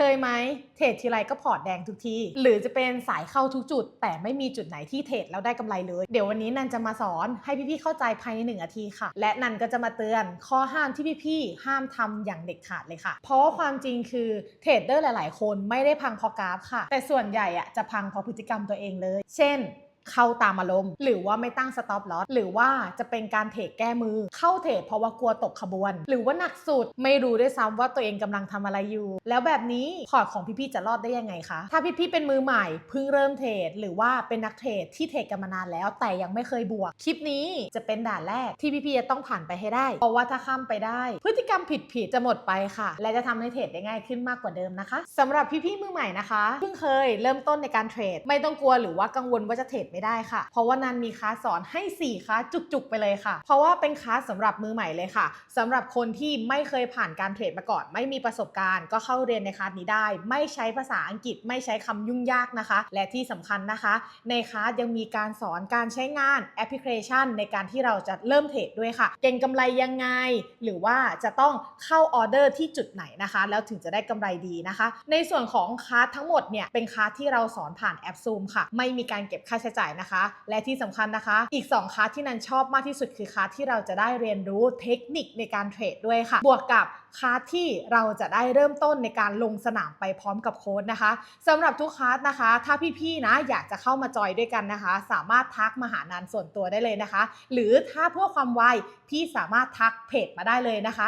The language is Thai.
เคยไหมเทรดทีไรก็พอร์ตแดงทุกทีหรือจะเป็นสายเข้าทุกจุด แต่ไม่มีจุดไหนที่เทรดแล้วได้กำไรเลย เดี๋ยววันนี้นันจะมาสอนให้พี่ๆเข้าใจภายในหนึ่งนาทีค่ะ และนันก็จะมาเตือนข้อห้ามที่พี่ๆห้ามทำอย่างเด็ดขาดเลยค่ะ เพราะว่าความจริงคือเทรดเดอร์หลาย ๆ คนไม่ได้พังเพราะกราฟค่ะ แต่ส่วนใหญ่อะจะพังเพราะพฤติกรรมตัวเองเลย เช่น เข้าตามอารมณ์ หรือว่าไม่ตั้งสต็อปลอสหรือว่าจะเป็นการเทรดแก้มือ เข้าเทรดเพราะว่ากลัวตกขบวน หรือว่าหนักสุดไม่รู้ด้วยซ้ำว่าตัวเองกำลังทำอะไรอยู่ แล้วแบบนี้พอร์ตของพี่ๆจะรอดได้ยังไงคะ ถ้าพี่ๆเป็นมือใหม่เพิ่งเริ่มเทรดหรือว่าเป็นนักเทรดที่เทรดกันมานานแล้ว แต่ยังไม่เคยบวก คลิปนี้จะเป็นด่านแรกที่พี่ๆจะต้องผ่านไปให้ได้ เพราะว่าถ้าข้ามไปได้ พฤติกรรมผิดๆจะหมดไปค่ะ และจะทำให้เทรดได้ง่ายขึ้นมากกว่าเดิมนะคะสำหรับพี่ๆมือใหม่นะคะเพิ่งเคยเริ่มต้นในการเทรดไม่ต้องกลัวหรือว่ากังวลว่าจะเทรดไม่ได้ค่ะ เพราะว่านันมีคลาสสอนให้ 4คลาสจุกๆไปเลยค่ะ เพราะว่าเป็นคลาสสำหรับมือใหม่เลยค่ะสำหรับคนที่ไม่เคยผ่านการเทรดมาก่อน ไม่มีประสบการณ์ ก็เข้าเรียนในคลาสนี้ได้ ไม่ใช้ภาษาอังกฤษ ไม่ใช้คำยุ่งยากนะคะ และที่สำคัญนะคะ ในคลาสยังมีการสอนการใช้งานแอปพลิเคชัน ในการที่เราจะเริ่มเทรดด้วยค่ะ เก่งกำไรยังไง หรือว่าจะต้องเข้าออเดอร์ที่จุดไหนนะคะ แล้วถึงจะได้กำไรดีนะคะ ในส่วนของคลาสทั้งหมดเนี่ยเป็นคลาสที่เราสอนผ่านแอป Zoom ค่ะ ไม่มีการเก็บค่าใช้จ่ายนะคะ และที่สำคัญนะคะ อีก 2คลาสที่นันชอบมากที่สุดคือคลาสที่เราจะได้เรียนรู้เทคนิคในการเทรดด้วยค่ะ บวกกับคลาสที่เราจะได้เริ่มต้นในการลงสนามไปพร้อมกับโค้ดนะคะสำหรับทุกคลาสนะคะ ถ้าพี่ๆนะอยากจะเข้ามาจอยด้วยกันนะคะ สามารถทักมาหานันส่วนตัวได้เลยนะคะ หรือถ้าเพื่อความไวพี่สามารถทักเพจมาได้เลยนะคะ